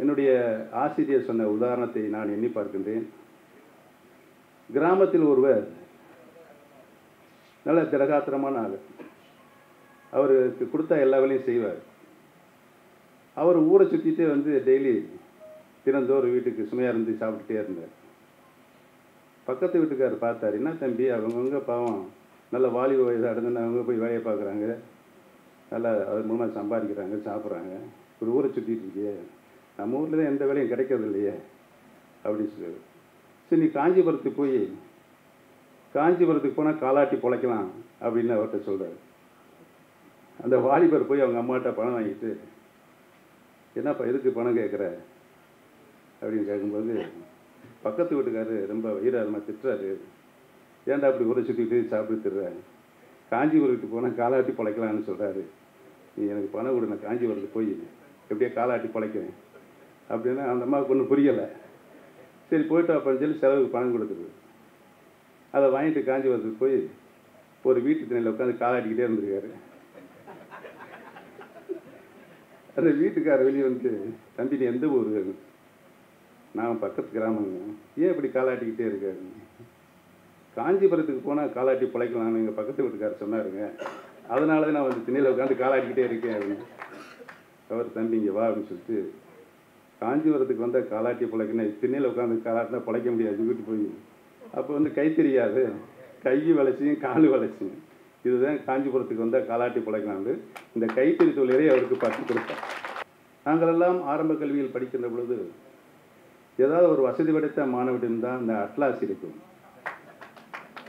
என்னுடைய ஆசிரியர் சொன்ன உதாரணத்தை நான் எண்ணி பார்க்கின்றேன். கிராமத்தில் ஒருவர் நல்ல திடகாத்திரமான ஆள். அவருக்கு கொடுத்த எல்லா வேலையும் செய்வார். அவர் ஊரை சுற்றிட்டே வந்து டெய்லி தினந்தோறும் வீட்டுக்கு சுமையாக இருந்து சாப்பிட்டுட்டே இருந்தார். பக்கத்து வீட்டுக்காரர் பார்த்தார் என்ன தம்பி அவங்கவுங்க பாவம் நல்ல வாலிப வயதாக அடைஞ்சு அவங்க போய் வேலையை பார்க்குறாங்க. நல்லா அது மூலமாக சம்பாதிக்கிறாங்க சாப்பிட்றாங்க. ஒரு ஊரை சுற்றிட்டு இருக்கே நம்ம ஊரில் தான் எந்த வேலையும் கிடைக்கிறது இல்லையே அப்படின்னு சொல்லி சரி நீ காஞ்சிபுரத்துக்கு போய் காஞ்சிபுரத்துக்கு போனால் காலாட்டி பொழைக்கலாம் அப்படின்னு அவர்கிட்ட சொல்கிறார் அந்த வாலிபர் போய் அவங்க அம்மாட்ட பணம் வாங்கிட்டு என்னப்பா எதுக்கு பணம் கேட்குற அப்படின்னு கேட்கும்போது பக்கத்து வீட்டுக்காரர் ரொம்ப வீராரமாக திட்டுறாரு. ஏன்டா அப்படி ஊரை சுற்றிட்டு சாப்பிட்டு திடுறாரு காஞ்சிபுரத்துக்கு போனால் காலாட்டி பொழைக்கலாம்னு சொல்கிறாரு நீ எனக்கு பணம் கொடு நான் காஞ்சிபுரத்துக்கு போய் எப்படியே காலாட்டி பொழைக்கிறேன். அப்படின்னா அந்த அம்மாவுக்கு ஒன்றும் புரியலை. சரி போயிட்டு அப்படின்னு சொல்லி செலவுக்கு பணம் கொடுக்குது. அதை வாங்கிட்டு காஞ்சிபுரத்துக்கு போய் ஒரு வீட்டு திணையில் உட்காந்து காலாட்டிக்கிட்டே இருந்திருக்காரு. அந்த வீட்டுக்காரர் வெளியே வந்து தம்பி நீ எந்த ஊர்? நான் பக்கத்து கிராமங்க. ஏன் இப்படி காலாட்டிக்கிட்டே இருக்காரு காஞ்சிபுரத்துக்கு போனால் காலாட்டி பிழைக்கலாம்னு எங்கள் பக்கத்து வீட்டுக்காரர் சொன்னாருங்க. அதனால தான் நான் வந்து திண்ணையில் உட்காந்து காலாட்டிக்கிட்டே இருக்கேன். அப்படின்னு அவர் தம்பி இங்கே வா அப்படின்னு சொல்லிட்டு காஞ்சிபுரத்துக்கு வந்தால் காலாட்டி பிழைக்கணும் திண்ணையில் உட்காந்து காலாட்டினா பிழைக்க முடியாது வீட்டு போய். அப்போ வந்து கை தெரியாது கை வளைச்சியும் கால் வளைச்சியும் இதுதான் காஞ்சிபுரத்துக்கு வந்தால் காலாட்டி பிழைக்கலாம்னு இந்த கைத்தறி தொழிலை அவருக்கு பார்த்து கொடுத்தார். நாங்களெல்லாம் ஆரம்ப கல்வியில் படிக்கின்ற பொழுது ஏதாவது ஒரு வசதி படைத்த மாணவரிடம் தான் இந்த அட்லாஸ் இருக்கும்.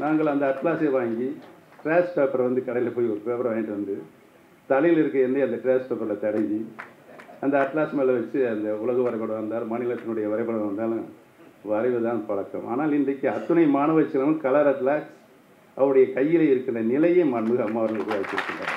நாங்கள் அந்த அட்லாஸை வாங்கி ட்ராஷ் பேப்பரை வந்து கடையில் போய் ஒரு பேப்பரை வாங்கிட்டு வந்து தலையில் இருக்க எண்ணெய் அந்த ட்ராஷ் பேப்பரில் தடவி அந்த அட்லாஸ் மேலே வச்சு அந்த உலக வரைபடம் வந்தாலும் மாநிலத்தினுடைய வரைபடம் வந்தாலும் வரைவு தான் பழக்கம். ஆனால் இன்றைக்கு அத்துணை மாணவ செல்வம் கலர் அட்லாஸ் அவருடைய கையில் இருக்கிற நிலையை மாண்புக அம்மா அவர்களுக்கு வைத்திருக்கிறார்